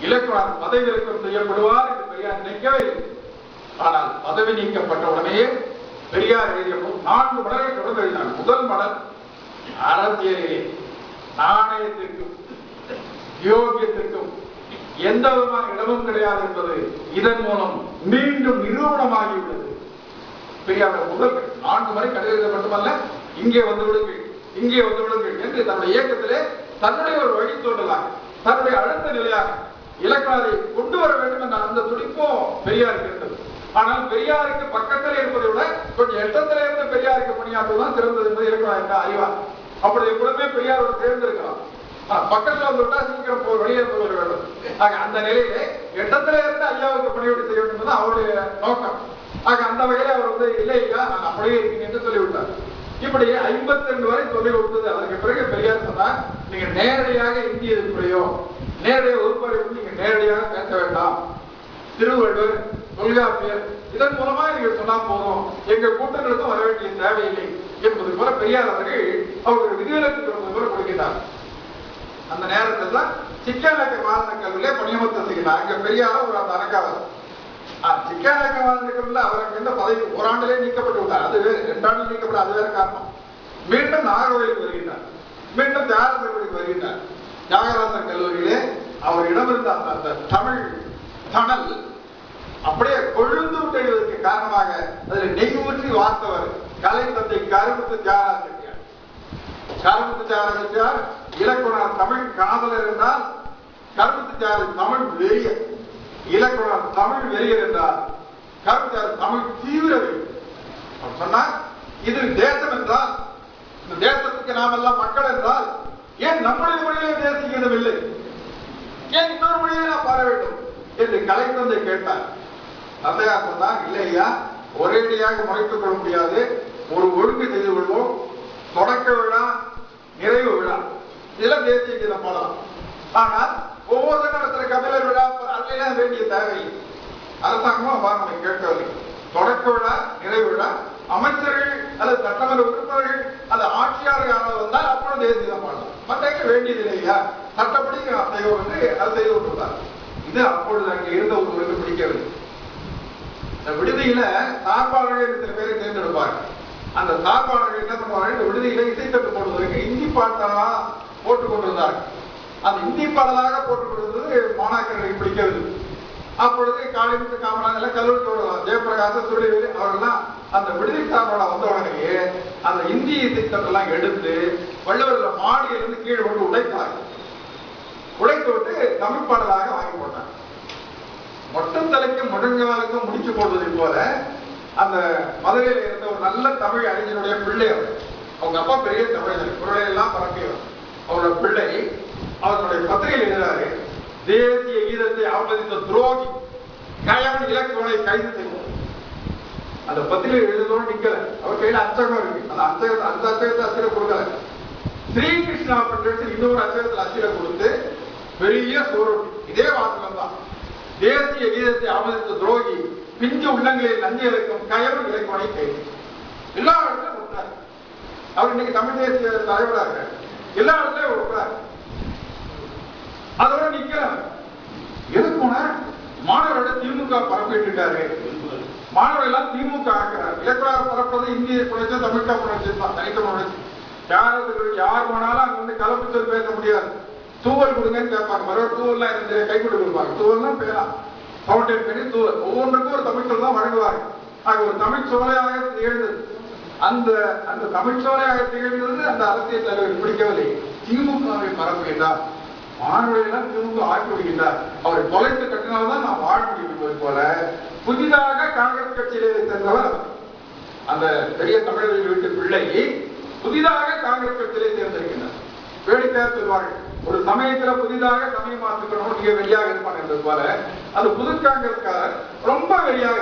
இலக்குவார் பதவி விலக்கம் செய்யப்படுவார் என்று பெரியார் நினைக்கவே இல்லை. ஆனால் பதவி நீக்கப்பட்ட உடனேயே பெரியார் எழுதிய நான்கு மடலை தொடர்ந்து எழுதினார் முதல் மடல் அரசியலிலே நாணயத்திற்கும் யோகியத்திற்கும் எந்த விதமான இடமும் கிடையாது என்பது இதன் மூலம் மீண்டும் நிரூபணமாகியுள்ளது. பெரியார் முதல் நான்கு முறை கடிதம் மட்டுமல்ல இங்கே வந்து விடுங்கள் இங்கே வந்து விடுங்கள் என்று தன்னுடைய இயக்கத்திலே தன்னுடைய ஒரு வழி தோன்றலாக தன்னுடைய அடுத்த நிலையாக இலக்காதை கொண்டு வர வேண்டும் என்ற அந்த துடிப்பும் பெரியாருக்கு இருந்தது. ஆனால் பெரியாருக்கு பக்கத்தில் இருப்பதை விட கொஞ்சம் எட்டத்திலே இருந்து பெரியாருக்கு பணியாற்றுவதுதான் சிறந்தது என்பது இலக்கணம் என்ற அறிவார். அப்படி எப்பொழுதுமே பெரியாரோட சேர்ந்திருக்கலாம். ஆ, பக்கத்துல வந்துவிட்டா சீக்கிரம் போ வெளியே போக வேண்டும். ஆக அந்த நிலையிலே எட்டத்துல இருந்து ஐயாவுக்கு பணியோடு செய்ய வேண்டும் அவருடைய நோக்கம். ஆக அந்த வகையில அவர் வந்து இல்லை ஐயா நான் அப்படியே இருக்கீங்க என்று சொல்லிவிட்டார். இப்படி ஐம்பத்தி ரெண்டு வரை சொல்லி கொடுத்தது. அதற்கு பிறகு பெரியார் சொன்னா நீங்க நேரடியாக இந்திய எதிர்ப்புறையோ நேரடியாக வகுப்பறைக்கு நீங்க நேரடியாக பேச வேண்டாம். திருவள்ளுவர் தொல்காப்பியர் இதன் மூலமா நீங்க சொன்னா போதும். எங்க கூட்டங்களுக்கும் வர வேண்டிய தேவையில்லை என்பது போல பெரியார் அவர்கள் அவர்கள் விதிவிலக்கு பிறந்த போல கொடுக்கிறார் அந்த நேரத்தில் தான் சிக்கலக்க வாழ்ந்த கல்வியிலே பணியமர்த்தம் செய்கிறார். அங்க பெரியார ஒரு அந்த அரக்காவர் சிக்கலக்க வாழ்ந்த கல்வியில அவருக்கு இந்த பதவி ஒரு நீக்கப்பட்டு விட்டார். அது ரெண்டாண்டு ரெண்டு அது வேற காரணம். மீண்டும் நாகர்கோயிலுக்கு வருகின்றார். மீண்டும் தியாகராஜர் வருகின்றார். தியாகராஜன் கல்லூரியிலே அவர் இடமிருந்த அந்த தமிழ் தணல் அப்படியே கொழுந்து விட்டதற்கு காரணமாக அதில் நெய் ஊற்றி வார்த்தவர் கலை தந்தை கருமுத்து தியாகராஜ செட்டியார். கருமுத்து தியாகராஜ செட்டியார் இலக்குனர் தமிழ் காதலர் என்றால் கருமுத்து தியாகராஜ தமிழ் வெறியர். இலக்குனர் தமிழ் வெறியர் என்றால் கருமுத்து தமிழ் தீவிர அவர் சொன்னார் இது தேசம் என்றால் இந்த தேசத்துக்கு நாம் எல்லாம் மக்கள் என்றால் ஏன் நம்முடைய மொழியிலே தேசிய ஏன் இன்னொரு மொழியை நான் பாட வேண்டும்? என்று கலை தந்தை கேட்டார். தந்தையார் சொன்னார் இல்லையா ஒரேடியாக முறைத்துக் கொள்ள முடியாது. ஒரு ஒழுங்கு செய்து கொள்வோம். தொடக்க விழா நிறைவு விழா. இதில் தேசிய கீதம் பாடலாம். ஆனால் ஒவ்வொரு நடத்துற கபிலர் விழா அதெல்லாம் வேண்டிய தேவை அரசாங்கமும் பாருங்க கேட்கவில்லை. தொடக்க விழா நிறைவு விழா அமைச்சர்கள் அல்லது சட்டமன்ற உறுப்பினர்கள் அல்லது ஆட்சியாளர் யாராவது வந்தால் அப்பொழுது தேசிய கீதம் பாடலாம் மற்றவங்க வேண்டியது இல்லையா? சட்டப்படி நாம் செய்வோம் என்று அது செய்து கொண்டிருந்தார் இது அப்பொழுது அங்கே இருந்த ஒருவருக்கு பிடிக்கவில்லை. இந்த விடுதியில சார்பாளர்கள் என்று சில பேரை தேர்ந்தெடுப்பார்கள். அந்த சார்பாளர்கள் என்ன பண்ணுவாங்க இந்த விடுதியில இசைத்தட்டு போடுவதற்கு இந்தி பாட்டா போட்டுக் கொண்டிருந்தார்கள். அந்த இந்தி பாடலாக போட்டுக் கொண்டிருந்தது மாணாக்கர்களுக்கு பிடிக்கவில்லை. அப்பொழுது காளிமுத்து காமராஜ் எல்லாம் கல்லூரி தோழர் ஜெயபிரகாசம் சுழிவேலி அவர்கள்லாம் அந்த விடுதி சார்போட வந்த உடனேயே அந்த இந்திய திட்டத்தெல்லாம் எடுத்து வள்ளுவர்கள் மாடியிலிருந்து கீழே கொண்டு உடைத்தார்கள் உடைத்து விட்டு தமிழ் பாடலாக வாங்கி போட்டாங்க மொட்டும் தலைக்கும் முடிச்சு போடுவதை போல அந்த மதுரையில் இருந்த ஒரு நல்ல தமிழ் அறிஞருடைய பிள்ளை அவர். அவங்க அப்பா பெரிய தமிழர் குரலையெல்லாம் பரப்பியவர். அவரோட பிள்ளை அவருடைய பத்திரிகையில் எழுதுறாரு. தேசிய கீதத்தை அவமதித்த துரோகி கயவன் இலக்குவனை கைது செய்வோம் அந்த பத்திரிகை எழுதணும் நிக்கல. அவர் கையில அச்சகம் இருக்கு. அந்த அச்சகத்தை அந்த அச்சகத்தை அச்சிட கொடுக்கல. ஸ்ரீகிருஷ்ணா பண்றது இன்னொரு அச்சகத்தில் அச்சிட கொடுத்து பெரிய சோரோட்டி. இதே வாசகம் தான் தேசிய கீதத்தை அவமதித்த துரோகி பிஞ்சு உள்ளங்களில் நஞ்சு இறக்கும் கயவன் இலக்குவனை கைது. எல்லா இடத்துலையும் விட்டார் அவர் இன்னைக்கு தமிழ் தேசிய தலைவராக எல்லா இடத்துலயும் விடுறாரு அதோட நிக்கிறார். எதுக்கு மாணவர்கள திமுக பரப்பிட்டுட்டாரு. மாணவர்கள் எல்லாம் திமுக ஆக்குறார். இலக்கண பரப்பது இந்திய புரட்சி தமிழ்கா புரட்சி தான் தனித்த புரட்சி. யாருக்கு யார் போனாலும் அங்க வந்து கலப்பு சொல் பேச முடியாது. தூவல் கொடுங்கன்னு கேட்பாங்க. மறுபடியும் தூவல்லாம் இருந்து கைக்கூட்டு கொடுப்பாங்க. தூவல்லாம் பேரா. ஃபவுண்டைன் பண்ணி தூவல். ஒவ்வொன்றுக்கும் ஒரு தமிழ் சொல் தான் வழங்குவாங்க. ஆக ஒரு தமிழ் சோலையாக திகழ்ந்தது. அந்த அந்த தமிழ் சோலையாக திகழ்ந்தது அந்த அரசியல் தலைவர் பிடிக்கவில்லை. திமுகவை பரப்புகின்றார் மாணவர்களெல்லாம் திரும்ப ஆக்கி விடுகின்றார் அவரை தொலைத்து கட்டினால்தான் நாம் வாழ முடியும் போல. புதிதாக காங்கிரஸ் கட்சியிலே சேர்ந்தவர் அந்த பெரிய தமிழர்கள் வீட்டு பிள்ளை புதிதாக காங்கிரஸ் கட்சியிலே தேர்ந்தெடுக்கின்றார் வேடிக்கையாக சொல்வார்கள். ஒரு சமயத்துல புதிதாக சமயம் மாற்றுக்கணும் மிக வெளியாக இருப்பான் என்பது போல அந்த புது காங்கிரஸ்காரர் ரொம்ப வெளியாக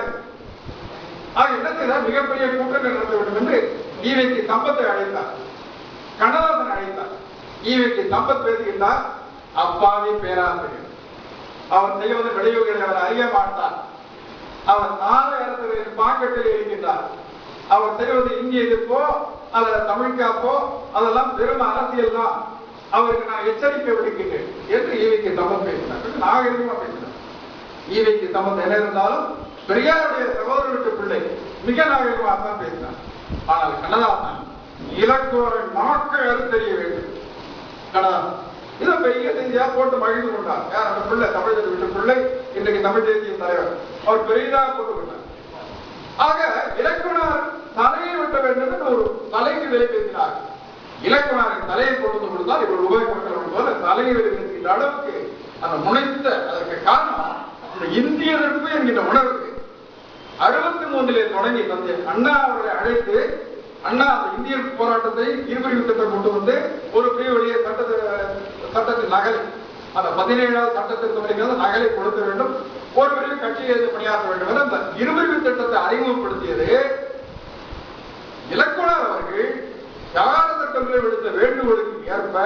ஆக என்ன செய்தார்? மிகப்பெரிய கூட்டங்கள் நடத்த வேண்டும் என்று ஈவைக்கு சம்பத்தை அழைத்தார். கண்ணதாசன் அழைத்தார். ஈவைக்கு சம்பத் பேசுகின்றார். அப்பாவி பேராசிரியர் அவர் செய்வது விளைவுகளை அவர் அறிய மாட்டார். அவர் நாலு இடத்துல பாக்கெட்டில் இருக்கின்றார். அவர் செய்வது இங்கே எதிர்ப்போ அல்லது தமிழ் காப்போ அதெல்லாம் பெரும் அரசியல் தான். அவருக்கு நான் எச்சரிக்கை விடுக்கின்றேன் என்று ஈவிக்கு சம்பந்தம் பேசினார். நாகரிகமா பேசினார் ஈவிக்கு சம்பந்தம் என்ன இருந்தாலும் பெரியாருடைய சகோதரருக்கு பிள்ளை. மிக நாகரிகமாக தான் பேசினார். ஆனால் கண்ணதாசன் இலக்குவரை நாக்கை அறுத்தறிய வேண்டும். கண்ணதாசன் இதை பெரிய செய்தியா போட்டு மகிழ்ந்து கொண்டார். யார்? அந்த பிள்ளை தமிழ் விட்டு பிள்ளை இன்றைக்கு தமிழ் தேசிய தலைவர். அவர் பெரியதாக போட்டு கொண்டார் ஆக இலக்குனார் தலையை வெட்ட வேண்டும் என்று ஒரு தலைக்கு விலை பேசினார். இலக்குனாரின் தலையை கொண்டு கொடுத்தால் இவர் உபயோகப்பட்டவர்கள் போல தலையை வெறுக்கின்ற அளவுக்கு அந்த முனைத்த அதற்கு காரணம் இந்த இந்திய எதிர்ப்பு என்கின்ற உணர்வு. அறுபத்தி மூன்றிலே தொடங்கி தந்தை அண்ணா அவர்களை அழைத்து அண்ணா அந்த இந்திய போராட்டத்தை இருபடி யுத்தத்தை கொண்டு வந்து ஒரு பெரிய வழியை சட்டத்தை சட்டத்தின் நகலை அந்த பதினேழாவது சட்டத்திற்கு நகலை கொடுக்க வேண்டும். ஒரு கட்சியை எதிர்த்து பணியாற்ற வேண்டும் என அந்த இருபிரிவு திட்டத்தை அறிமுகப்படுத்தியது. இலக்குனர் அவர்கள் தியாக சட்டத்தில் விடுத்த வேண்டுகோளுக்கு ஏற்ப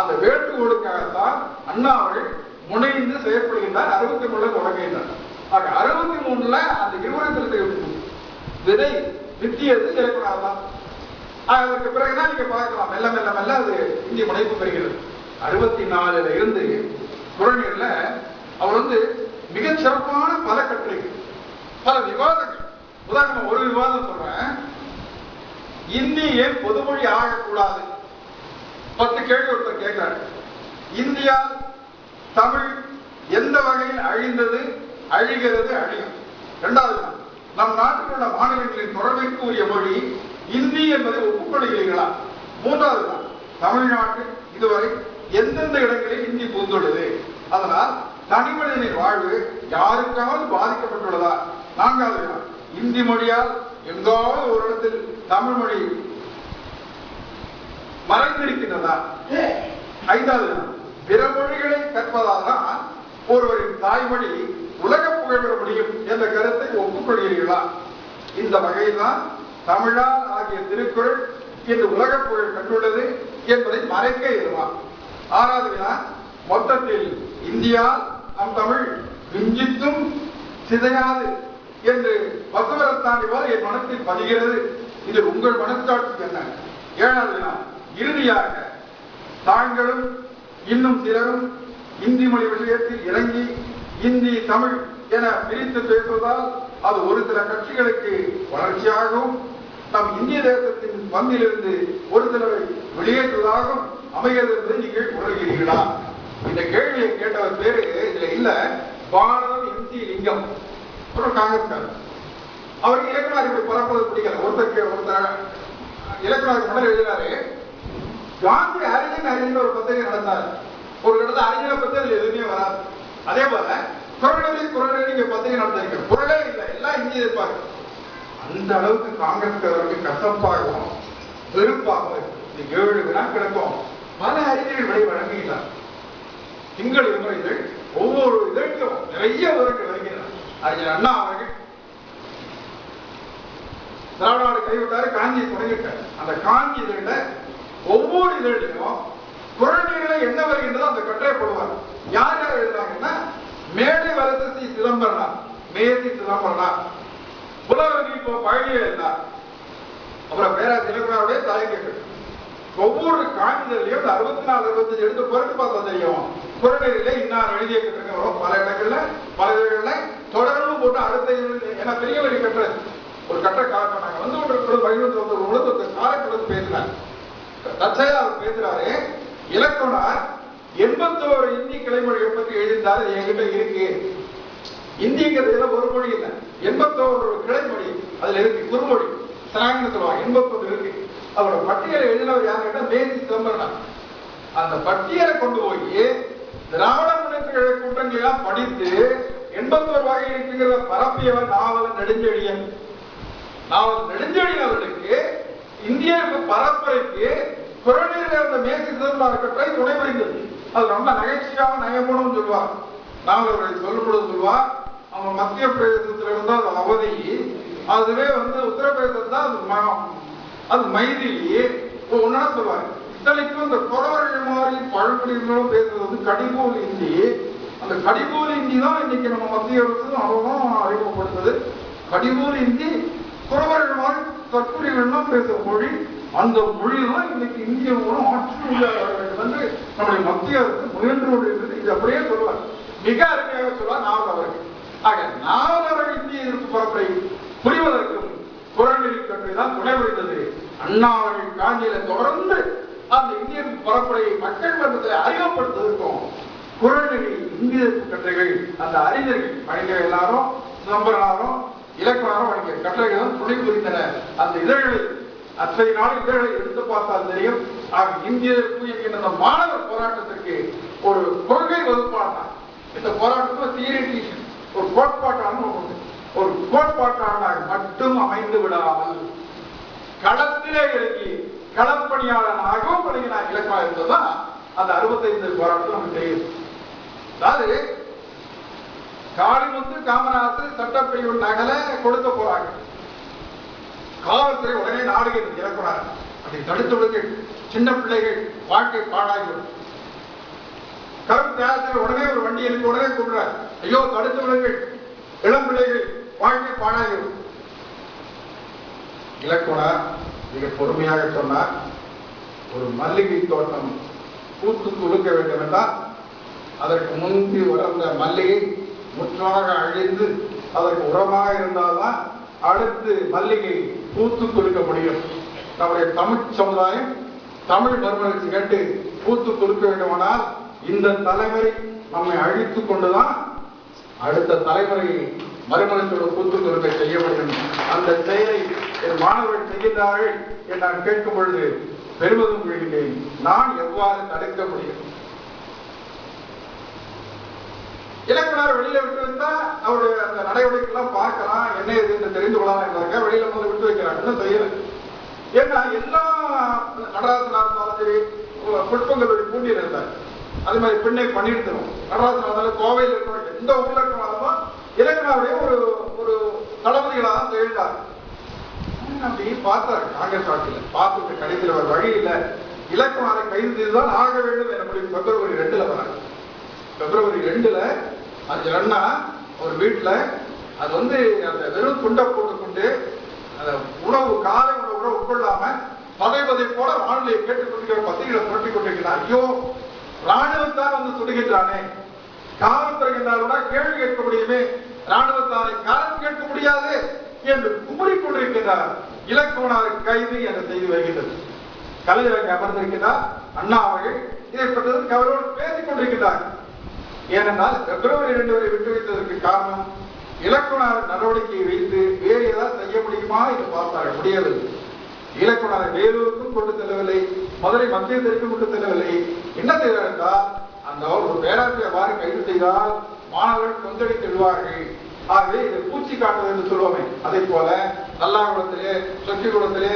அந்த வேண்டுகோளுக்காகத்தான் அண்ணா அவர்கள் முனைந்து செயற்படுகின்றார் அறுபத்தி மூணுல தொடங்குகின்றார். ஆக அறுபத்தி மூணுல அந்த இருவரத்திற்கு விதை வித்தியது இலக்குனர் தான் அதற்கு பிறகுதான் நீங்க பார்க்கலாம் மெல்ல மெல்ல மெல்ல அது இந்திய முனைப்பு பெறுகிறது. அறுபத்தி நாலுல இருந்து குழந்தைகள்ல அவர் வந்து மிகச் சிறப்பான பல கட்டுரைகள் பல விவாதங்கள். உதாரணம் ஒரு விவாதம் சொல்றேன். இந்தி ஏன் பொதுமொழி ஆகக்கூடாது? பத்து கேள்வி ஒருத்தர் கேட்கிறார் இந்தியா தமிழ் எந்த வகையில் அழிந்தது? அழிகிறது அழியும். இரண்டாவது நம் நாட்டில் உள்ள மாநிலங்களின் தொடர்பிற்கு உரிய மொழி இந்தி என்பதை ஒப்புக்கொள்கிறீர்களா? மூன்றாவது தான் தமிழ்நாட்டு இதுவரை எந்தெந்த இடங்களில் இந்தி பூந்துள்ளது அதனால் தனி மனிதனின் வாழ்வு யாருக்காவது பாதிக்கப்பட்டுள்ளதா? நான்காவது நாள், இந்தி மொழியால் எங்காவது ஒரு இடத்தில் தமிழ் மொழி மறைந்திருக்கின்றதா? ஐந்தாவது பிற மொழிகளை கற்பதால் தான் ஒருவரின் தாய்மொழி உலக புகழ்பெற முடியும் என்ற கருத்தை ஒப்புக்கொள்கிறீர்களா? இந்த வகையில் தான் தமிழால் ஆகிய திருக்குறள் இன்று உலக புகழ் கண்டுள்ளது என்பதை மறைக்க இருவான் ஆறாவது வினா மொத்தத்தில் இந்தியா நம் தமிழ் விஞ்சித்தும் சிதையாது என்று பசுவரத்தாண்டி போல என் மனத்தில் பதிகிறது. இது உங்கள் மனச்சாட்சி என்ன? ஏழாவது வினா இறுதியாக தாங்களும் இன்னும் சிலரும் இந்தி மொழி விஷயத்தில் இறங்கி இந்தி தமிழ் என பிரித்து பேசுவதால் அது ஒரு சில கட்சிகளுக்கு வளர்ச்சியாகவும் நம் இந்திய தேசத்தின் பந்திலிருந்து ஒரு சிலரை வெளியேற்றுவதாகவும் அமைகிறது என்பதை நீங்கள் உணர்கிறீர்களா? இந்த கேள்வியை கேட்டவர் பேரு இதுல இல்ல. பாரதம் எம் சி லிங்கம். ஒரு காங்கிரஸ்காரர். அவருக்கு இலக்கண அறிவு பரப்புவது பிடிக்கல. ஒருத்தருக்கு ஒருத்தர் இலக்கணம் முன்னாடி எழுதினாரு காந்தி அறிஞன் அறிஞர் ஒரு பத்திரிகை நடந்தார் ஒரு இடத்துல அறிஞரை பத்தி அதுல எதுவுமே வராது. அதே போல குரலடி குரலடி நீங்க பத்திரிகை நடந்திருக்க குரலே இல்லை. எல்லாம் இந்திய இருப்பாங்க அந்த அளவுக்கு காங்கிரஸ்காரருக்கு கசப்பாகவும் வெறுப்பாகவும் இந்த ஏழு கிடக்கும் பல அறிஞர்களை வழங்குகிறார். திங்கள் விடுமுறை இதழ் ஒவ்வொரு இதழுக்கும் நிறைய விவரங்கள் வருகிறார். அறிஞர் அண்ணா அவர்கள். திராவிடாடு கைவிட்டாரு காஞ்சி தொடங்கிட்டார் அந்த காஞ்சி இதழில ஒவ்வொரு இதழிலும் குழந்தைகளை என்ன வருகின்றதோ அந்த கட்டுரை போடுவார். யார் யார் எழுதுறாங்கன்னா மேடை வரசி சிதம்பரனார் மேதி சிதம்பரனார் புலவரி இப்போ பழனி எழுதினார் அப்புறம் பேராசிரியர் இலக்குனாருடைய கேட்டு ஒவ்வொரு காஞ்சிதழையும் அறுபத்தி நாலு அறுபத்தஞ்சு எடுத்து புரட்டு பார்த்தா தெரியும். புறநிலையில இன்னார் எழுதிய கட்டுரை பல இடங்கள்ல பல இடங்கள்ல தொடர்ந்து போட்டு அடுத்த ஏன்னா பெரிய வழி கட்டுரை ஒரு கட்ட காரணம் நாங்க வந்து ஒரு பகிர்ந்து மகிழ்ந்து வந்து ஒரு உலகத்தை காலக்குழு பேசுறாரு தற்செயலா அவர் பேசுறாரு இலக்கணர் எண்பத்தோரு இந்தி கிளைமொழியை பற்றி எழுதியிருந்தாரு என்கிட்ட இருக்கு. இந்திங்கிறதுல ஒரு மொழி இல்லை. எண்பத்தோரு கிளைமொழி அதுல இருக்கு குறுமொழி. சனாங்கன்னு எண்பத்தொன்று இருக்கு. அவரோட பட்டியலை எழுதினவர் யாரு கேட்டா மேசி சிதம்பரம் அந்த பட்டியலை கொண்டு போய் திராவிட முன்னேற்ற கூட்டங்களெல்லாம் கூட்டங்களை படித்து எண்பத்தோரு வகை இருக்குங்கிறத பரப்பியவர் நாவல் நெடுஞ்செழியன். நாவல் நெடுஞ்செழியன் அவர்களுக்கு இந்திய பரப்புரைக்கு குரலில் இருந்த மேசி சிதம்பரம் கட்டுரை துணை புரிந்தது. அது ரொம்ப நகைச்சுவையாக நயமுனும் சொல்லுவார். நாவல் அவரை சொல்லும்பொழுது சொல்லுவார் அவங்க மத்திய பிரதேசத்தில் இருந்தால் அது அவதி. அதுவே வந்து உத்தரப்பிரதேசம் தான் அது மைதிலேயே அது மைதிலி ஒன்னா சொல்லுவாங்க இத்தனைக்கும் இந்த குறவர்கள் மாதிரி பழங்குடியினரும் பேசுறது வந்து கடிபோல் இந்தி. அந்த கடிபோல் இந்தி தான் இன்னைக்கு நம்ம மத்திய அரசும் அவரும் அறிமுகப்படுத்துது. கடிபோல் இந்தி குறவர்கள் மாதிரி தற்கொலைகள்லாம் பேசுற மொழி. அந்த மொழியெல்லாம் இன்னைக்கு இந்திய மூலம் ஆற்றல் வந்து நம்முடைய மத்திய அரசு முயன்று கொண்டிருக்கிறது. இது அப்படியே சொல்லுவார். மிக அருமையாக சொல்லுவார் நாவலவர்கள் ஆக நாவல் இந்திய எதிர்ப்பு பரப்பை புரிவதற்கும் குரநெறி கட்டுரை தான் துணை புரிந்தது அண்ணா காஞ்சியில தொடர்ந்து அந்த இந்திய பரப்புரையை மக்கள் மன்றத்தில் அறிமுகப்படுத்துவதற்கும் குரநெறி இந்திய கட்டுரைகள் அந்த அறிஞர்கள் மனிதர் எல்லாரும் சிதம்பரனாரும் இலக்கணாரும் வழங்கிய தான் துணை புரிந்தன அந்த இதழ்களை அத்தனை நாள் இதழ்களை எடுத்து பார்த்தால் தெரியும். ஆக இந்தியருக்கு என்கின்ற அந்த மாணவர் போராட்டத்திற்கு ஒரு கொள்கை வகுப்பான இந்த போராட்டத்தில் தியரிட்டிஷன் ஒரு கோட்பாட்டான ஒன்று ஒரு கோட்பாட்டாளனாக மட்டும் அமைந்து விடாமல் களத்திலே இறங்கி களப்பணியாளனாகவும் பணியினார் இலக்கணம் இருந்ததுதான் அந்த அறுபத்தைந்து போராட்டம் நமக்கு தெரியுது. அதாவது காளிமுத்து காமராசர் சட்டப்பிரிவு நகலை கொடுக்க போறாங்க. காவல்துறை உடனே நாடுகிறது இறக்குறாங்க. அதை தடுத்து விடுங்கள். சின்ன பிள்ளைகள் வாழ்க்கை பாழாகிவிடும். கருப்பு தேசத்தில் உடனே ஒரு வண்டி எனக்கு உடனே கூடுறார் ஐயோ தடுத்து விடுங்கள். இளம் பிள்ளைகள் வாழ்க்கை பாழாகிறது இலக்குனா மிக பொறுமையாக சொன்னார் ஒரு மல்லிகை தோட்டம் பூத்து துளுக்க வேண்டும் என்றால் அதற்கு முந்தி வளர்ந்த மல்லிகை முற்றாக அழிந்து அதற்கு உரமாக இருந்தால்தான் அடுத்து மல்லிகை பூத்து துளுக்க முடியும். நம்முடைய தமிழ் சமுதாயம் தமிழ் மறுமலர்ச்சி கேட்டு பூத்து துளுக்க வேண்டுமானால் இந்த தலைமுறை நம்மை அழித்து கொண்டுதான் அடுத்த தலைமுறை மறுமணத்தோட பூத்து செய்ய வேண்டும். அந்த செயலை என் மாணவர்கள் செய்கின்றார்கள் என்று நான் கேட்கும் பொழுது பெருமதும் கொள்கிறேன். நான் எவ்வாறு தடுக்க முடியும்? இலக்கணர் வெளியில விட்டு வந்தா அவருடைய அந்த நடவடிக்கைலாம் பார்க்கலாம். என்ன இது என்று தெரிந்து கொள்ளலாம் வெளியில வந்து விட்டு வைக்கிறாங்க செய்யல. ஏன்னா எல்லா நடராசனா இருந்தாலும் சரி புட்பங்களுடைய பூண்டியில் இருந்தார். அது மாதிரி பின்னை பண்ணிட்டு நடராசனா இருந்தாலும் கோவையில் இருக்கிற எந்த ஊர்ல இருக்கிறாலும் இலங்கனாவுடைய ஒரு ஒரு தளபதிகளாக தான் திகழ்ந்தார் அப்படி பார்த்தார் காங்கிரஸ் ஆட்சியில் பார்த்துட்டு கடைசியில் ஒரு வழி இல்லை. இலக்கணாரை கைது செய்துதான் ஆக வேண்டும் என பிப்ரவரி ரெண்டுல வராங்க பிப்ரவரி ரெண்டுல அஞ்சு அண்ணா ஒரு வீட்டில் அது வந்து அந்த வெறும் துண்டை போட்டுக்கொண்டு அந்த உணவு காலை உணவு கூட உட்கொள்ளாம பதை பதை போல வானிலையை கேட்டுக் கொண்டிருக்கிற பத்திரிகளை புரட்டி கொண்டிருக்கிறார் ஐயோ ராணுவத்தார் வந்து சுடுகின்றானே காவல்துறை என்றால் கூட கேள்வி கேட்க முடியுமே? ராணுவத்தாரை காலம் கேட்க முடியாது என்று குமுறிக் கொண்டிருக்கிறார் இலக்குவனார் கைது என்ற செய்தி வருகின்றது. கலைஞர் அமர்ந்திருக்கிறார் அண்ணா அவர்கள் இதை பற்றி அவரோடு பேசிக் கொண்டிருக்கிறார் ஏனென்றால் பிப்ரவரி இரண்டு வரை விட்டு வைத்ததற்கு காரணம் இலக்குனர் நடவடிக்கையை வைத்து வேறு ஏதாவது செய்ய முடியுமா என்று பார்த்தார்கள். முடியவில்லை. இலக்குனரை வேலூருக்கும் கொண்டு செல்லவில்லை. மதுரை மத்தியத்திற்கும் கொண்டு செல்லவில்லை. என்ன செய்தார் என்றால் அந்த ஒரு பேராசிரியர் வாரி கைது செய்தால் மாணவர்கள் கொந்தளித்து விடுவார்கள். ஆகவே இது பூச்சி காட்டுவது என்று சொல்லுவோமே அதே போல நல்லாகுளத்திலே சொக்கிகுளத்திலே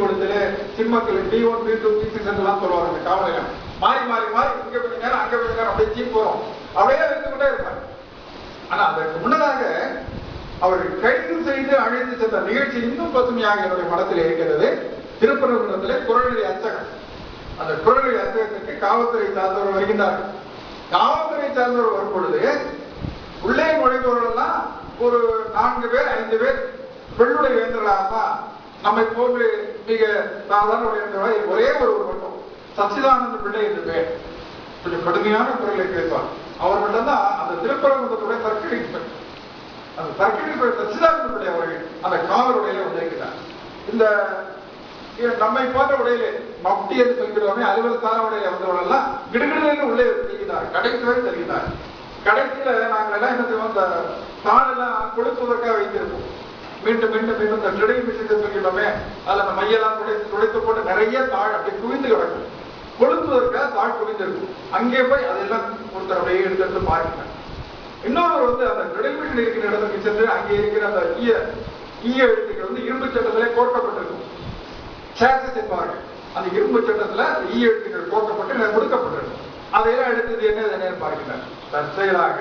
குளத்திலே சிம்மத்தில் T one T two T six எல்லாம் சொல்லுவாங்க இந்த காவலர்கள். மாறி மாறி மாறி இங்க கொஞ்ச நேரம் அங்க கொஞ்ச நேரம் அப்படியே சீப் போறோம். அப்படியே இருந்து கொண்டே இருப்பாங்க ஆனா அதற்கு முன்னதாக அவர்கள் கைது செய்து அழைத்து சென்ற நிகழ்ச்சி இன்னும் பசுமையாக என்னுடைய படத்தில் இருக்கிறது. திருப்பரங்குன்றத்திலே குரலடி அச்சகம். அந்த குரலடி அத்தியத்திற்கு காவல்துறை சார்ந்தவர் வருகின்றார்கள். காவல்துறை சார்ந்தவர் வரும் பொழுது உள்ளே நுழைபவர்கள் எல்லாம் ஒரு நான்கு பேர் ஐந்து பேர் பெண்ணுடைய வேந்தர்களாக தான் நம்மை போன்று மிக சாதாரண வேந்தர்களாக ஒரே ஒரு மட்டும் சச்சிதானந்த பிள்ளை என்று பேர் கொஞ்சம் கடுமையான குரலை பேசுவார். அவர் மட்டும்தான் அந்த திருப்பரங்குன்றத்துடைய சர்க்கிள் இன்ஸ்பெக்டர் அந்த சர்க்கிள் இன்ஸ்பெக்டர் சச்சிதானந்த பிள்ளை அவர்கள் அந்த காவல் உடையில வந்திருக்கிறார். இந்த நம்மை போன்ற உடையிலே மப்டி என்று சொல்கிறோமே அலுவல் சார உடையில வந்தவர்கள் கிடுகிடுன்னு உள்ளே தெரிகிறார் கடைசி தெரிகிறார் கடைசியில நாங்கள் எல்லாம் என்ன செய்வோம் இந்த தாளெல்லாம் கொடுப்பதற்காக வைத்திருப்போம். மீண்டும் மீண்டும் மீண்டும் இந்த ட்ரிடிங் மிஷத்தை சொல்கிறோமே அதுல அந்த மையெல்லாம் துடைத்து துடைத்து போட்டு நிறைய தாழ் அப்படி குவிந்து கிடக்கும். கொளுத்துவதற்காக தாழ் குவிந்திருக்கும். அங்கே போய் அதெல்லாம் ஒருத்தர் அப்படியே எடுத்து எடுத்து இன்னொரு வந்து அந்த ட்ரிடிங் மிஷின் இருக்கிற இடத்துக்கு சென்று அங்கே இருக்கிற அந்த ஈய ஈய எழுத்துக்கள் வந்து இரும்பு சட்டத்திலே கோட்டப்பட்டிருக்கும் சேசஸ் என்பார்கள் அந்த இரும்பு சட்டத்துல ஈ எழுத்துக்கள் கோர்க்கப்பட்டு கொடுக்கப்பட்டது. அதையெல்லாம் எடுத்தது என்ன? என்னன்னு பார்க்கிறார். தற்செயலாக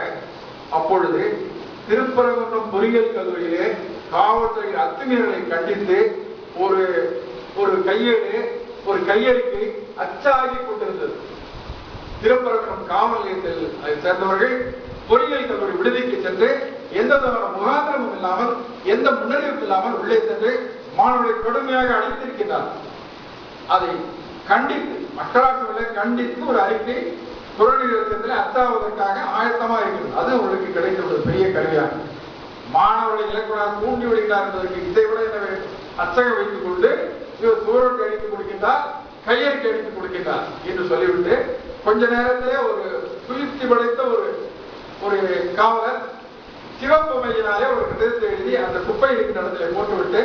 அப்பொழுது திருப்பரங்குன்றம் பொறியியல் கல்லூரியிலே காவல்துறை அத்துமீறலை கண்டித்து ஒரு ஒரு கையேடு ஒரு கையெழுக்கு அச்சாகி கொண்டிருந்தது. திருப்பரங்குன்றம் காவல் நிலையத்தில் அதை சேர்ந்தவர்கள் பொறியியல் கல்லூரி விடுதிக்கு சென்று எந்த விதமான முகாந்திரமும் இல்லாமல் எந்த முன்னறிவிப்பு இல்லாமல் உள்ளே சென்று மாணவர்களை கடுமையாக அழைத்திருக்கிறார் அதை கண்டித்து மக்களாட்சிகளை கண்டித்து ஒரு அறிக்கை துறைநிலையத்தில் அத்தாவதற்காக ஆயத்தமா இருக்கிறது. அது உங்களுக்கு கிடைத்த ஒரு பெரிய கருவியாகும். மாணவர்களை இலக்குறார் தூண்டி விடுகிறார் என்பதற்கு இதை விட என்ன அச்சகம் வைத்துக் கொண்டு இவர் சூழலுக்கு அடித்துக் கொடுக்கின்றார் கையெழுத்து அடித்துக் கொடுக்கின்றார் என்று சொல்லிவிட்டு கொஞ்ச நேரத்திலே ஒரு குளிர்ச்சி படைத்த ஒரு ஒரு காவலர் சிவப்பமையினாலே ஒரு கடிதத்தை எழுதி அந்த குப்பை இருக்கிற இடத்துல போட்டுவிட்டு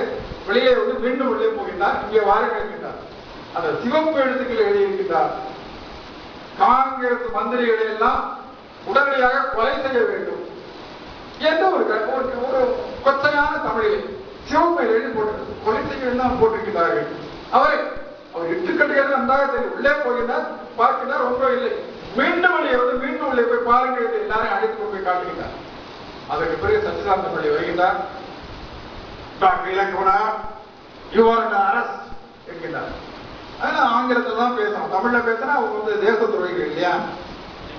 வெளியே வந்து மீண்டும் உள்ளே போகின்றார் இங்கே வாருங்கள் என்கின்றார் அந்த சிவப்பு எழுத்துக்கள் எழுதியிருக்கின்றார் காங்கிரஸ் மந்திரிகளை எல்லாம் உடனடியாக கொலை செய்ய வேண்டும். என்ற ஒரு ஒரு கொச்சையான தமிழில் சிவப்பை எழுதி போட்டு கொலை செய்ய எல்லாம் போட்டிருக்கிறார்கள் அவரை அவர் இட்டுக்கட்டுகிறது நன்றாக தெரியும். உள்ளே போகிறார் பார்க்கிறார் ஒன்றும் இல்லை. மீண்டும் வெளியே வந்து மீண்டும் உள்ளே போய் பாருங்கள் என்று எல்லாரையும் அழைத்து போய் காட்டுகிறார் அதற்கு பிறகு சச்சிதானந்த பள்ளி வருகின்றார். டாக்டர் இலக்குவனா யூ ஆர் அரசு என்கின்றார். அதனால ஆங்கிலத்தில் தான் பேசணும். தமிழ்ல பேசினா அவங்க வந்து தேச துறைகள் இல்லையா?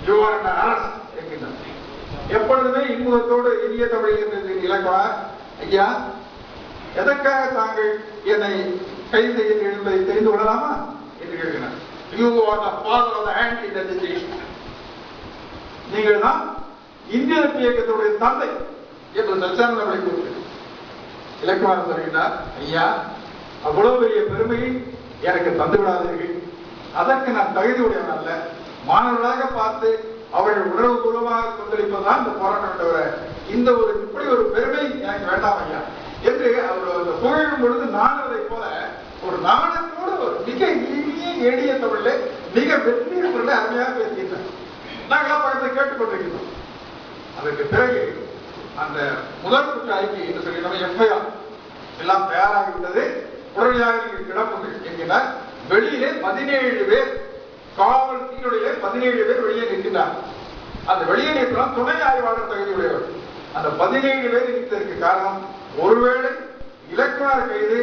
யூ ஆர் அரசு என்கின்றார். எப்பொழுதுமே இன்முகத்தோடு இனிய தமிழில் இருந்து ஐயா எதற்காக தாங்கள் என்னை கைது செய்கிறீர்கள் என்பதை தெரிந்து கொள்ளலாமா? என்று கேட்கிறார். You are the father of the anti education நீங்கள் தான் இந்திய இயக்கத்துடைய தந்தை என்று சச்சிதானந்தபடி கூறுகிறார் இலக்குவாரம் சொல்கிறார் ஐயா அவ்வளவு பெரிய பெருமையை எனக்கு தந்து விடாதீர்கள் அதற்கு நான் தகுதியுடையவன் அல்ல. மாணவர்களாக பார்த்து அவர்கள் உணர்வுபூர்வமாக கொந்தளிப்பதுதான் இந்த போராட்டம் தவிர இந்த ஒரு இப்படி ஒரு பெருமை எனக்கு வேண்டாம் ஐயா. என்று அவர் அந்த புகழும் பொழுது நாணுவதைப் போல ஒரு நாணத்தோடு ஒரு மிக இனிய எளிய தமிழில் மிக வெற்றி அருமையாக பேசுகின்றார். நாங்களாம் பக்கத்தில் கேட்டுக்கொண்டிருக்கிறோம் அதற்கு பிறகு அந்த முதல் குற்ற அறிக்கை என்று சொல்லி எஃப்ஐஆர். எல்லாம் தயாராகிவிட்டது. உடனடியாக நீங்கள் கிடப்புங்கள் என்கிறார். வெளியிலே பதினேழு பேர் காவல் சீருடையிலே பதினேழு பேர் வெளியே நிற்கின்றார் அந்த வெளியே நிற்கலாம் துணை ஆய்வாளர் தகுதியுடையவர் அந்த பதினேழு பேர் நிற்கிறதுக்கு காரணம் ஒருவேளை இலக்குனர் கைது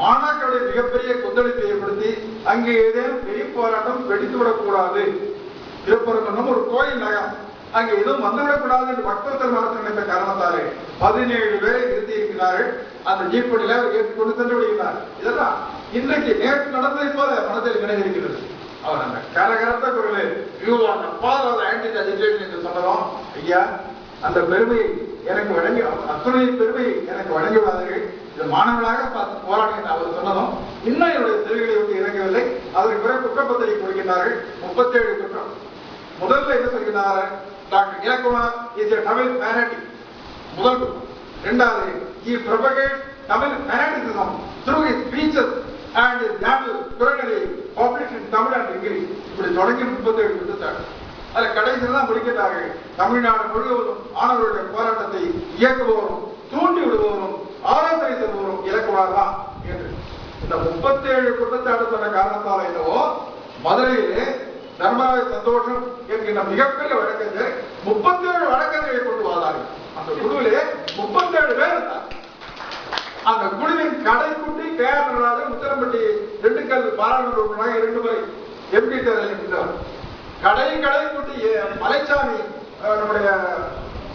மாணாக்கருடைய மிகப்பெரிய கொந்தளிப்பை ஏற்படுத்தி அங்கே ஏதேனும் பெரிய போராட்டம் வெடித்துவிடக் கூடாது திருப்பரங்குன்றம் ஒரு கோயில் நகரம். அங்கு எதுவும் வந்துவிடக்கூடாது என்று பக்தர்கள் மரத்தில் நினைத்த காரணத்தாலே பதினேழு பேரை நிறுத்தி இருக்கிறார்கள் அந்த ஜீப்பனில அவர் சென்று விடுகிறார். இதெல்லாம் இன்றைக்கு நேற்று நடந்ததை போல மனதில் நினைவிருக்கிறது. அவர் அந்த கரகரத்த குரலில் you are father anti agitation என்று சொன்னதும் ஐயா அந்த பெருமையை எனக்கு வழங்கி அத்துணை பெருமையை எனக்கு வழங்கி விடாதீர்கள் இது மாணவர்களாக பார்த்து போராடி என்று அவர் சொன்னதும் இன்னும் என்னுடைய செவிகளை விட்டு இறங்கவில்லை. அதற்கு பிறகு குற்றப்பத்திரிகை கொடுக்கின்றார்கள். முப்பத்தேழு குற்றம். முதல்ல என்ன சொல்கிறார்கள் doctor Ilakkumar is a Tamil fanatic முதல் ரெண்டாவது இரண்டாவது he propagates Tamil fanaticism through his speeches and his journal குரல்களை published in Tamil and English இப்படி தொடங்கி முப்பத்தேழு குற்றச்சாட்டு அதுல கடைசியில் தான் முடிக்கிறார்கள் தமிழ்நாடு முழுவதும் ஆணவர்களுடைய போராட்டத்தை இயக்குபவரும் தூண்டி விடுபவரும் ஆலோசனை செய்பவரும் இலக்குமார் தான் என்று. இந்த முப்பத்தேழு குற்றச்சாட்டு சொன்ன காரணத்தால் என்னவோ மதுரையிலே தர்மராஜ சந்தோஷம் என்கின்ற மிகப்பெரிய வழக்கறிஞர் முப்பத்தேழு வழக்கறிஞர்களை கொண்டு வாழ்ந்தார்கள். அந்த குழுவிலே முப்பத்தேழு பேர் இருந்தார். அந்த குழுவின் கடைக்குட்டி கே முத்திரம்பட்டி திண்டுக்கல் பாராளுமன்ற உறுப்பினராக இரண்டு முறை எம்பி தேர்தலில் நின்றார். கடை கடைக்குட்டி மலைச்சாமி நம்முடைய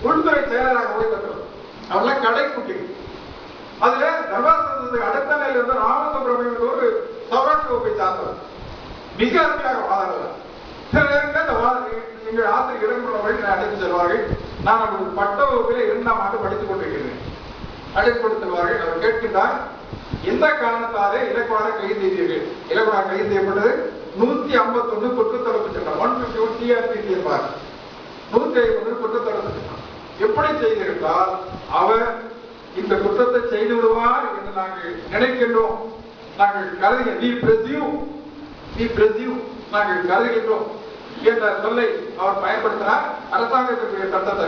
உள்துறை செயலராக ஓய்வெற்றவர் அவர்லாம் கடைக்குட்டி. அதுல தர்பாசனத்துக்கு அடுத்த நிலையில் இருந்த ராமசுப்ரமணியம் ஒரு சௌராஷ்டிர வகுப்பை சார்ந்தவர். மிக அருமையாக வாதாடுவார் சில நேரங்களில் இந்த வாத எங்கள் ஆசிரியர் இடம்பெறவர்கள் என்னை அழைத்து செல்வார்கள். நான் அவர்கள் பட்ட வகுப்பிலே இரண்டாம் ஆண்டு படித்துக் கொண்டிருக்கிறேன். அழைத்து கொண்டு செல்வார்கள் அவர் கேட்கின்றார் எந்த காரணத்தாலே இலக்குவார கைது செய்தீர்கள். இலக்குவார கைது செய்யப்பட்டது நூத்தி ஐம்பத்தி ஒண்ணு குற்றத்தடுப்பு சட்டம் ஒன் பிப்டி ஒன் சிஆர்பிசி என்பார். நூத்தி ஐம்பது குற்றத்தடுப்பு சட்டம். எப்படி செய்திருந்தால் அவர் இந்த குற்றத்தை செய்து விடுவார் என்று நாங்கள் நினைக்கின்றோம். நாங்கள் கருதுக நீ பிரசியூ நீ பிரசியூ. நாங்கள் கருதுகின்றோம் என்ற சொல்லை அவர் பயன்படுத்தினார் அரசாங்கத்தினுடைய சட்டத்தை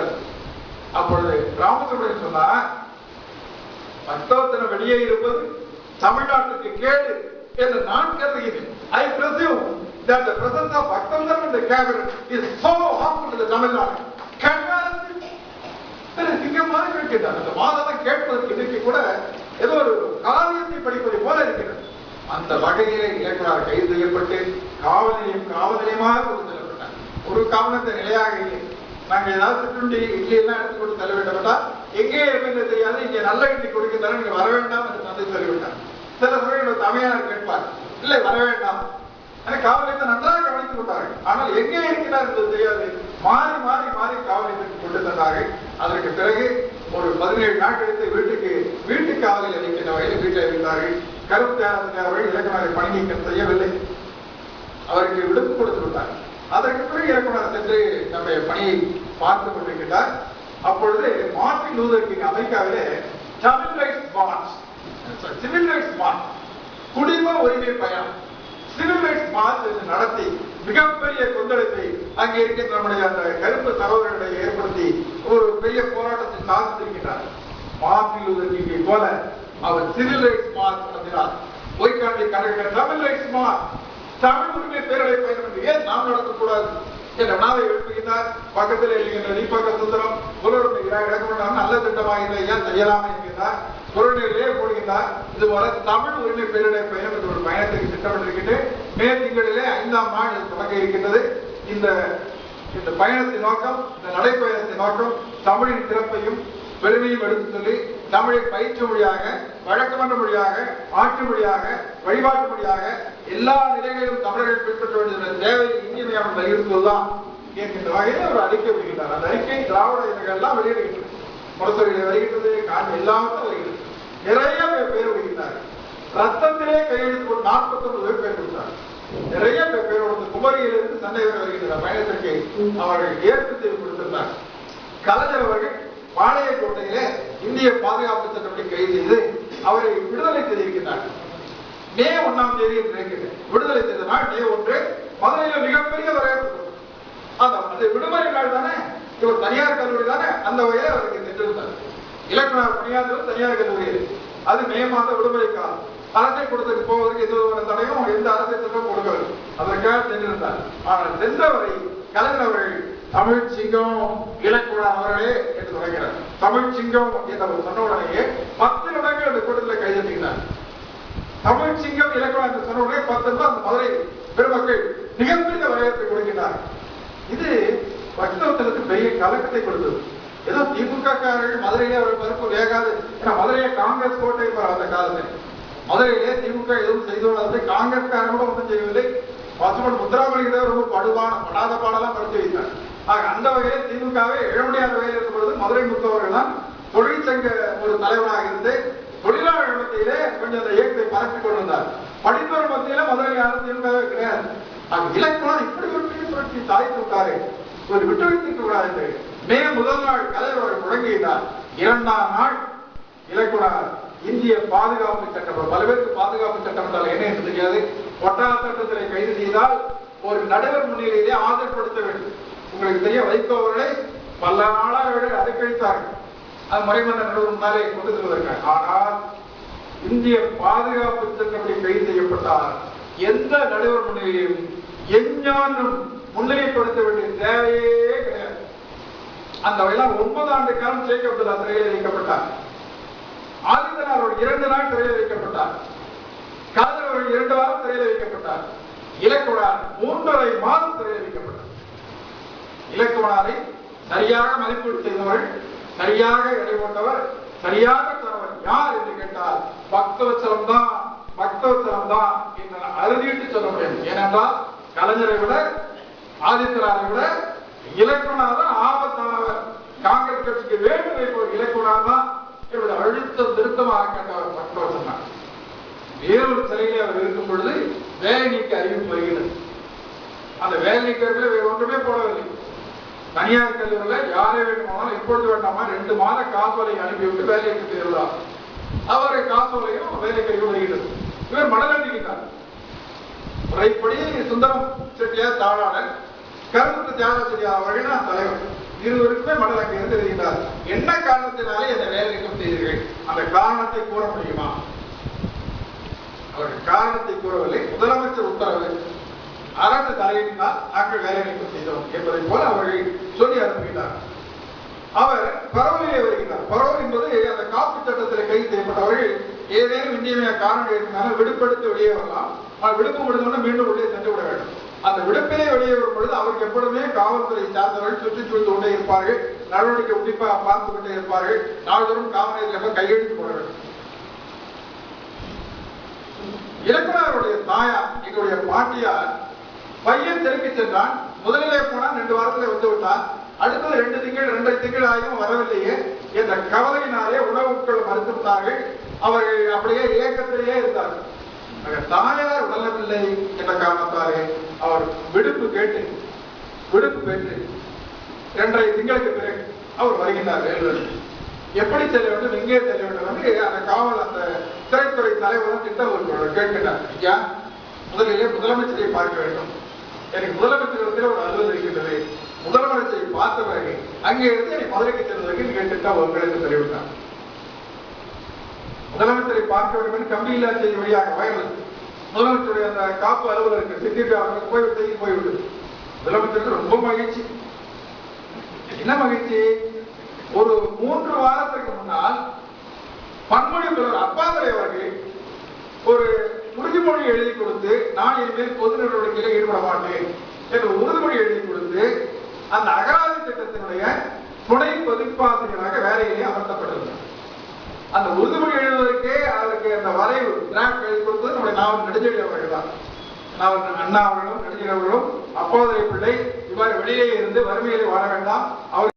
அப்பொழுது ராமசுப்ரமணியன் சொன்னார் பக்தவத்தனம் வெளியே இருப்பது தமிழ்நாட்டுக்கு கேடு என்று நான் கருதுகிறேன் I presume that the presence of Bhaktavanam in the cabinet is so harmful to the Tamil Nadu. Can you ask it? சிங்கமாக கேட்கிறார் அந்த வாதம் கேட்பதற்கு இன்னைக்கு கூட ஏதோ ஒரு காவியத்தை படிப்பதை போல இருக்கிறது அந்த வகையிலே இயக்குனர் கைது செய்யப்பட்டு காவல் நிலையம் காவல் நிலையமாக கொண்டு செல்லப்பட்டார் ஒரு காவலத்தை நிலையாக இல்லை. நாங்கள் ஏதாவது சிற்றுண்டி இட்லி எல்லாம் எடுத்து கொண்டு செல்ல வேண்டும்னா எங்கே இருப்பீங்க தெரியாது இங்கே நல்ல இட்லி கொடுக்கின்றன நீங்க வர வேண்டாம் என்று தந்தை சொல்லிவிட்டார். சில சமயம் தமையார் கேட்பார் இல்லை வர வேண்டாம். என நன்றாக கவனித்து விட்டார்கள். ஆனால் எங்கே இருக்கிறார் என்பது தெரியாது. மாறி மாறி மாறி காவல் கொண்டு சென்றார்கள் அதற்கு பிறகு ஒரு பதினேழு நாட்களுக்கு வீட்டுக்கு வீட்டு காவலில் அளிக்கின்ற வகையில் வீட்டில் இருந்தார்கள். கருப்பு தியானத்தின் அவர்கள் இலக்கணரை பணிநீக்கம் செய்யவில்லை. அவருக்கு விடுப்பு கொடுத்து விட்டார். அதற்கு பிறகு இயக்குனர் சென்று நம்முடைய பணியை பார்த்து கொண்டிருக்கிறார் அப்பொழுது மார்டின் லூதர் கிங் அமெரிக்காவிலே civil rights march civil rights bond குடிம உரிமை பயணம் சிவில் ரைட்ஸ் மார்ச் என்று நடத்தி மிகப்பெரிய கொந்தளிப்பை அங்கே இருக்கின்ற நம்முடைய அந்த கருப்பு சகோதரர்களை ஏற்படுத்தி ஒரு பெரிய போராட்டத்தை சாதித்திருக்கிறார் மார்டின் லூதர் கிங்கை போல அவர் சிவில் ரைட்ஸ் மார்ச் நடத்தினார். பொய்க்காட்டி கணக்கு தமிழ் ரைட்ஸ் மார்ச் தமிழ் உரிமை பேரவை பயணம் ஏன் நாம் நடத்தக்கூடாது? என்ற வினாவை எழுப்புகின்றார். பக்கத்தில் எழுகின்ற தீபக சுந்தரம் புலருமைகிறார் இலக்கணம் நல்ல திட்டமாக இல்லை ஏன் செய்யலாம் என்கிறார் புறநிலையிலே போடுகின்றார். இது போல தமிழ் உரிமை பேரிடை பயணம் என்ற ஒரு பயணத்துக்கு திட்டமிட்டிருக்கின்றேன் மே திங்களிலே ஐந்தாம் நாள் தொடங்க இருக்கின்றது. இந்த இந்த பயணத்தின் நோக்கம் இந்த நடைப்பயணத்தின் நோக்கம் தமிழின் சிறப்பையும் பெருமையும் எடுத்து சொல்லி தமிழை பயிற்று மொழியாக வழக்கமன்ற மொழியாக ஆற்று மொழியாக வழிபாட்டு மொழியாக எல்லா நிலைகளிலும் தமிழர்கள் பின்பற்ற வேண்டிய தேவை இன்றியமையாமல் வலியுறுத்துவதுதான் என்கின்ற வகையில் அவர் அறிக்கை விடுகின்றார். அந்த அறிக்கை திராவிட இனங்கள்லாம் எல்லாம் வெளியிடுகின்றன. முரசொலியில் வருகின்றது காஞ்சி எல்லாமே வருகிறது நிறைய பேர் பேர் ரத்தத்திலே கையெழுத்து ஒரு நாற்பத்தி ஒன்பது பேர் பேர் கொடுத்தார். நிறைய பேர் வந்து குமரியிலிருந்து சென்னை வருகின்ற பயணத்திற்கு அவர்கள் ஏற்பு செய்து கொடுத்திருந்தார் கலைஞர் அவர்கள் பாளையங்கோட்டையிலே இந்திய பாதுகாப்பு சட்டப்படி கைது செய்து அவரை விடுதலை தெரிவிக்கிறார்கள் மே ஒண்ணாம் தேதி என்று விடுதலை செய்த நாள் மே ஒன்று. மதுரையில மிகப்பெரிய வரவேற்பு. அந்த அந்த விடுமுறை நாள் தானே. இவர் தனியார் கல்லூரி தானே. அந்த வகையில் அவருக்கு சென்றிருந்தார். இலக்கண பணியாளர்கள் தனியார் கல்லூரி அது மே மாத விடுமுறை காலம். அரசை கொடுத்துட்டு போவதற்கு எந்த ஒரு தடையும் எந்த அரசை திட்டம் கொடுக்கவில்லை. அதற்காக சென்றிருந்தார். ஆனால் சென்றவரை கலைஞர் அவர்கள் தமிழ் சிங்கம் இலக்குழா அவர்களே என்று தொடங்கிறார் தமிழ் சிங்கம் என்று சொன்ன உடனேயே பத்து இடங்கள் அந்த கூட்டத்தில் கைதட்டுகிறார் தமிழ் சிங்கம் இலக்குழா என்று சொன்ன உடனே பத்து அந்த மதுரை பெருமக்கள் மிகப்பெரிய வரவேற்பை கொடுக்கிறார் இது பக்தவத்திற்கு பெரிய கலக்கத்தை கொடுத்தது. ஏதோ திமுக காரர்கள் மதுரையிலே அவர் பருப்பு வேகாது ஏன்னா மதுரையை காங்கிரஸ் கோட்டை போற அந்த காலத்தில். மதுரையிலே திமுக எதுவும் செய்தோம் காங்கிரஸ் காரங்க கூட ஒன்றும் செய்யவில்லை. பசுமன் முத்துராமலிங்க ரொம்ப படுவான படாத பாடலாம் படித்து வைத்தார். ஆக அந்த வகையில் திமுகவை எழ முடியாத வகையில் இருக்கும் பொழுது மதுரை முத்தவர்கள் தான் தொழிற்சங்க ஒரு தலைவராக இருந்து தொழிலாளர் மத்தியிலே கொஞ்சம் அந்த இயக்கத்தை பரப்பி கொண்டு வந்தார். படிப்பவர் மத்தியில மதுரை யாரும் திமுகவே கிடையாது. அது இலக்கணம் இப்படி ஒரு பெரிய புரட்சி சாதித்து விட்டாரு ஒரு விட்டு வைத்திருக்க கூடாது என்று மே முதல் நாள் கலைவர் தொடங்கிட்டார். இரண்டாம் நாள் இலக்குனார். இந்திய பாதுகாப்பு சட்டம் பல பேருக்கு பாதுகாப்பு சட்டம் என்றால் என்ன என்று தெரியாது. ஒட்டார சட்டத்திலே கைது செய்தால் ஒரு நடுவர் முன்னிலையிலே ஆஜர்படுத்த வேண்டும். உங்களுக்கு தெரிய வைகோ அவர்களை பல நாளாக அவர்கள் அது மறைமன்ற நடுவர் முன்னாலே கொண்டு செல்வதற்காக. ஆனால் இந்திய பாதுகாப்பு சட்டப்படி கைது செய்யப்பட்டால் எந்த நடுவர் முன்னிலையும் எஞ்ஞானும் முன்னிலைப்படுத்த வேண்டிய தேவையே கிடையாது. அந்த வகையில் ஒன்பது ஆண்டு காலம் ஷேக் அப்துல்லா சிறையில் வைக்கப்பட்டார். ஆதித்தனார் ஒரு இரண்டு நாள் சிறையில் வைக்கப்பட்டார். கலைஞர் அவர்கள் இரண்டு வாரம் சிறையில் வைக்கப்பட்டார். இலக்குவனார் மூன்றரை மாதம் சிறையில் வைக்கப்பட்டார். இலக்குவனாரை சரியாக மதிப்பீடு செய்தவர்கள் சரியாக எடை போட்டவர் சரியாக தரவர். யார் என்று கேட்டால் பக்தவச்சலம் தான் பக்தவச்சலம் தான் என்று அறுதிட்டு சொல்ல முடியும் ஏனென்றால் கலைஞரை விட ஆதித்தனாரை விட இலக்குவனார் தான் ஆபத்தானவர். காங்கிரஸ் கட்சிக்கு வேண்டும் என்பவர் இலக்குவனார் தான் இவரது அழுத்தம் திருத்தமாக கேட்டவர் பக்தவச்சலம் வேறொரு சிலையிலே அவர் இருக்கும் பொழுது வேலை நீக்க அறிவிப்பு வருகிறது. அந்த வேலை நீக்கிறதுல வேறு ஒன்றுமே போடவில்லை. தனியார் கல்லூரியில் யாரை வேண்டுமானாலும் இப்பொழுது வேண்டாமா ரெண்டு மாத காசோலை அனுப்பிவிட்டு வேலைக்கு சேர்ந்தார் அவரை காசோலையும் வேலைக்கு வருகிறது இவர் மடலண்டிக்கிறார் முறைப்படி சுந்தரம் செட்டியார் தாழாளர் கருத்து தியாக செட்டியார் அவர்கள் தலைவர். இருவருக்குமே மடல் அங்கே இருந்து வருகிறார் என்ன காரணத்தினாலே அந்த வேலை நீக்கம் செய்தீர்கள்? அந்த காரணத்தை கூற முடியுமா? அவர்கள் காரணத்தை கூறவில்லை. முதலமைச்சர் உத்தரவு அரசு தலையினால் நாங்கள் வேலை நீக்கம் செய்தோம் என்பதை போல அவர்கள் சொல்லி அனுப்புகிறார் அவர் பரவலிலே வருகிறார். பரவல் என்பது அந்த காப்பு சட்டத்தில் கைது செய்யப்பட்டவர்கள் ஏதேனும் இந்தியமைய காரணம் இருந்தாலும் விடுபடுத்தி வெளியே வரலாம். ஆனால் விடுப்பு முடிந்தவுடன் மீண்டும் உள்ளே சென்று விட வேண்டும். அந்த விடுப்பிலே வெளியே வரும் பொழுது அவருக்கு எப்பொழுதுமே காவல்துறை சார்ந்தவர்கள் சுற்றி சுற்றி கொண்டே இருப்பார்கள். நடவடிக்கை உன்னிப்பாக பார்த்து கொண்டே இருப்பார்கள். நாள்தோறும் காவல் நிலையத்தில் கையெழுத்து போட வேண்டும். இலக்குனருடைய தாயார் எங்களுடைய பாட்டியார் பையன் திரும்பி சென்றான். முதலிலே போனான் ரெண்டு வாரத்துல வந்து விட்டான். அடுத்தது ரெண்டு திங்கள் ரெண்டரை திங்கள் ஆகியும் வரவில்லையே. என்ற கவலையினாலே உணவு உட்கொள்ள அவர்கள் அப்படியே ஏக்கத்திலேயே இருந்தார்கள். தாயார் உடலவில்லை என்ற காரணத்தாலே அவர் விடுப்பு கேட்டு விடுப்பு பெற்று இரண்டரை திங்களுக்கு பிறகு அவர் வருகின்றார் வேலூர் எப்படி செல்ல வேண்டும் எங்கே செல்ல வேண்டும் என்று அந்த காவல் அந்த திரைத்துறை தலைவரும் திட்டம் கேட்கின்றார். ஐயா முதலிலே முதலமைச்சரை பார்க்க வேண்டும். எனக்கு முதலமைச்சரிடத்தில் ஒரு அலுவல் இருக்கின்றது. முதலமைச்சரை பார்த்த பிறகு அங்கே இருந்து எனக்கு மதுரைக்கு செல்வதற்கு கேட்டுட்டா திட்டம் உங்களுக்கு தெரிவித்தார் முதலமைச்சரை பார்க்க வேண்டும் என்று கம்பியில்லா செய்தி வழியாக வயல் முதலமைச்சருடைய அந்த காப்பு அலுவலருக்கு சித்திட்டு அவருக்கு போய் செய்தி போய்விட்டது. முதலமைச்சருக்கு ரொம்ப மகிழ்ச்சி. என்ன மகிழ்ச்சி? ஒரு மூன்று வாரத்திற்கு முன்னால் பன்மொழி புலவர் அப்பாதுரை அவர்கள் ஒரு உறுதிமொழி எழுதி கொடுத்து நான் இனிமேல் பொது நடவடிக்கையில் ஈடுபட மாட்டேன் என்று உறுதிமொழி எழுதி கொடுத்து அந்த அகராதி திட்டத்தினுடைய துணை பதிப்பாசிரியராக வேலையிலே அமர்த்தப்பட்டிருந்தார் அந்த உறுதிமொழி எழுதுவதற்கே அதற்கு அந்த வரைவு டிராஃப்ட் எழுதி கொடுத்தது நம்முடைய நாவல் நெடுஞ்செழி அவர்கள் தான். நாவல் அண்ணா அவர்களும் நெடுஞ்செழி அவர்களும் அப்போதைய பிள்ளை இவ்வாறு வெளியே இருந்து வறுமையிலே வாழ வேண்டாம். அவர்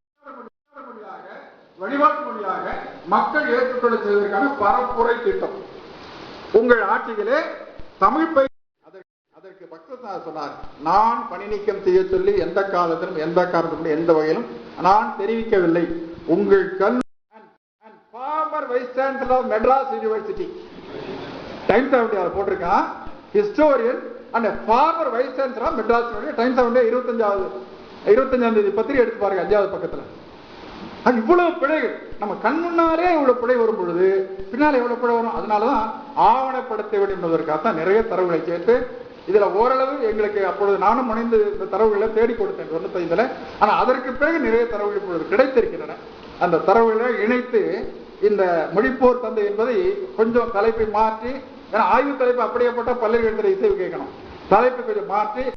வழிபாட்டு மொழியாக மக்கள் ஏற்றுக்கொள்ள செய்வதற்கான பரப்புரை திட்டம். உங்கள் ஆட்சியிலே தமிழ் பயிர் அதற்கு அதற்கு சொன்னார். நான் பணி நீக்கம் செய்ய சொல்லி எந்த காலத்திலும் எந்த காரணத்திலும் எந்த வகையிலும் நான் தெரிவிக்கவில்லை. உங்கள் கல் former vice chancellor of Madras university Times seventy அதை போட்டிருக்கான். Historian and former vice chancellor of Madras Times seventy இருபத்தஞ்சாவது இருபத்தஞ்சாம் தேதி பத்திரிகை எடுத்து பாருங்க அஞ்சாவது பக்கத்தில். அது இவ்வளவு பிழைகள் நம்ம கண்முன்னாரே இவ்வளவு பிழை வரும் பொழுது பின்னால எவ்வளவு பிழை வரும்? அதனாலதான் ஆவணப்படுத்த வேண்டும் என்பதற்காகத்தான் நிறைய தரவுகளை சேர்த்து இதுல ஓரளவு எங்களுக்கு அப்பொழுது நானும் முனைந்து இந்த தரவுகளை தேடி கொடுத்தேன் தொண்ணூத்தைந்துல. ஆனா அதற்கு பிறகு நிறைய தரவுகள் இப்பொழுது கிடைத்திருக்கின்றன. அந்த தரவுகளை இணைத்து இந்த மொழிப்போர் தந்தை என்பதை கொஞ்சம் தலைப்பை மாற்றி ஏன்னா ஆய்வு தலைப்பு அப்படியே போட்டால் போட்டா பல்கலைக்கழகத்தில் இசைவு கேட்கணும். தலைப்பை கொஞ்சம் மாற்றி